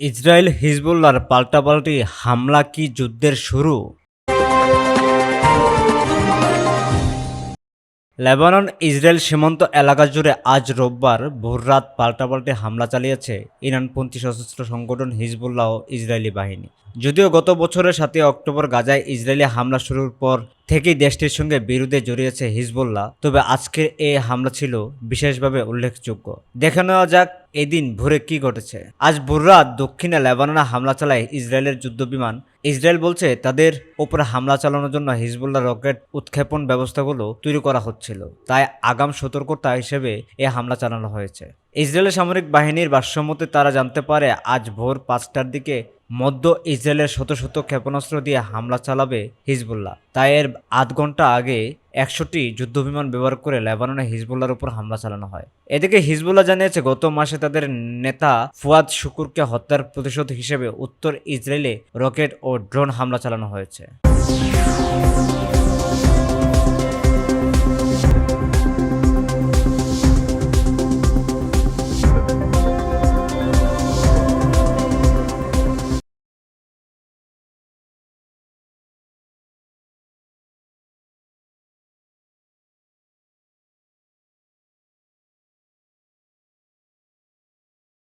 Israel হিজবুল্লার পাল্টাপাল্টি হামলা কি যুদ্ধের শুরু? লেবানন, ইসরায়েল সীমান্ত এলাকা জুড়ে আজ রোববার ভোররাত পাল্টাপাল্টি হামলা চালিয়েছে ইরানপন্থী সশস্ত্র সংগঠন হিজবুল্লাহ ও ইসরায়েলি বাহিনী। যদিও গত বছরের সাথে অক্টোবর গাজায় ইসরায়েলি হামলা শুরুর পর থেকেই দেশটির সঙ্গে বিরোধে জড়িয়েছে হিজবুল্লাহ, তবে আজকের এই হামলা ছিল বিশেষভাবে উল্লেখযোগ্য। দেখে নেওয়া যাক এদিন ভোরে কি ঘটেছে? আজ ভোররাত দক্ষিণে লেবাননে হামলা চালায় ইসরায়েলের যুদ্ধবিমান। ইসরায়েল বলছে, তাদের উপরে হামলা চালানোর জন্য হিজবুল্লাহ রকেট উৎক্ষেপণ ব্যবস্থাগুলো তৈরি করা হচ্ছিল। তাই আগাম সতর্কতা হিসেবে এ হামলা চালানো হয়েছে। ইসরায়েলের সামরিক বাহিনীর ভাষ্যমতে তারা জানতে পারে, আজ ভোর পাঁচটার দিকে মধ্য ইসরায়েলের শত শত ক্ষেপণাস্ত্র দিয়ে হামলা চালাবে হিজবুল্লাহ। তাই এর আধ ঘণ্টা আগে একশোটি যুদ্ধবিমান ব্যবহার করে লেবাননে হিজবুল্লার উপর হামলা চালানো হয়। এদিকে হিজবুল্লাহ জানিয়েছে, গত মাসে তাদের নেতা ফুয়াদ শুকুরকে হত্যার প্রতিশোধ হিসেবে উত্তর ইসরায়েলে রকেট ও ড্রোন হামলা চালানো হয়েছে।